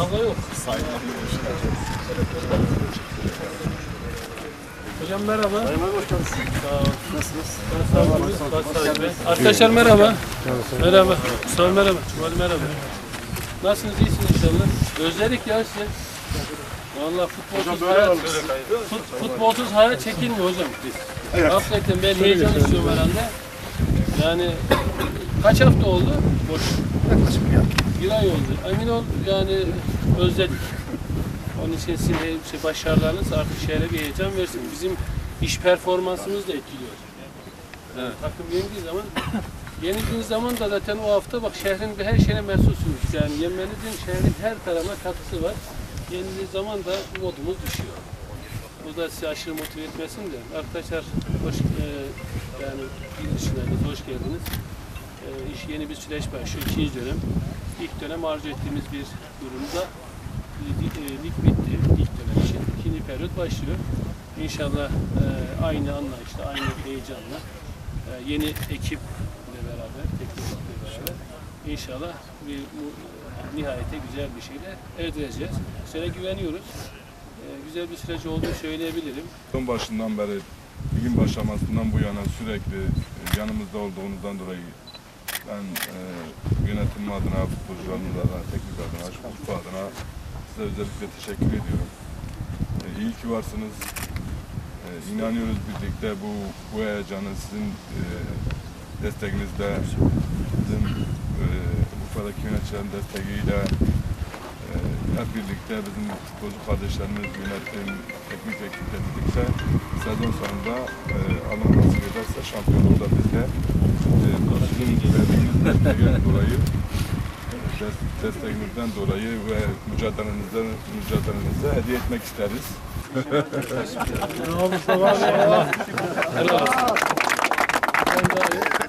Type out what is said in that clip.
Kavga yok. Hocam merhaba. Sağ ol. Sağ ol. Sağ ol. Arkadaşlar merhaba. Merhaba. Sağ ol merhaba. Hadi merhaba. Nasılsınız? İyisiniz inşallah. Özledik ya sizi. Vallahi futbolsuz hayat, fut, futbolsuz hayat çekilmiyor hocam. Hakikaten ben heyecan istiyorum herhalde. Yani kaç hafta oldu? Boş. Bir ay oldu. Emin ol yani özledik. Onun için sizin şey, başarılarınız artık şehre bir heyecan versin. Bizim iş performansımız da etkiliyor. Yani takım yenildiği zaman yenildiğiniz zaman da zaten o hafta bak şehrin bir her şeyine mensusunuz. Yani yemenizin şehrin her tarafına katkısı var. Yenildiği zaman da modumuz düşüyor. Bu da sizi aşırı motive etmesin de. Arkadaşlar hoş, e, yani hoş geldiniz. E, yeni bir süreç başlıyor. İkinci dönem. İlk dönem arzu ettiğimiz bir durumda lig, e, lig bitti. İlk dönem için. İkinci periyot başlıyor. İnşallah e, aynı anlayışla, aynı heyecanla e, yeni ekiple beraber, teknik ekiple beraber inşallah bir mu- nihayete güzel bir şeyle erdireceğiz. Size güveniyoruz. E, güzel bir süreç olduğunu söyleyebilirim. Son başından beri ligin başlamasından bu yana sürekli e, yanımızda olduğunuzdan dolayı ben e, yönetim adına, futbolcularımız adına, teknik adına, şu Urfa adına size özellikle teşekkür ediyorum. E, iyi ki varsınız. E, inanıyoruz birlikte bu, bu heyecanı sizin e, desteğinizde, bizim e, Urfa'daki yöneticilerin desteğiyle e, hep birlikte bizim futbolcu kardeşlerimiz, yönetim, teknik ekiple birlikte sezon sonunda e, Allah nasip ederse şampiyonluğu da bizde e, sizin destekten dolayı. Des- desteğinizden dolayı ve mücadelenizden mücadelenize hediye etmek isteriz. Helal olsun. Ben de-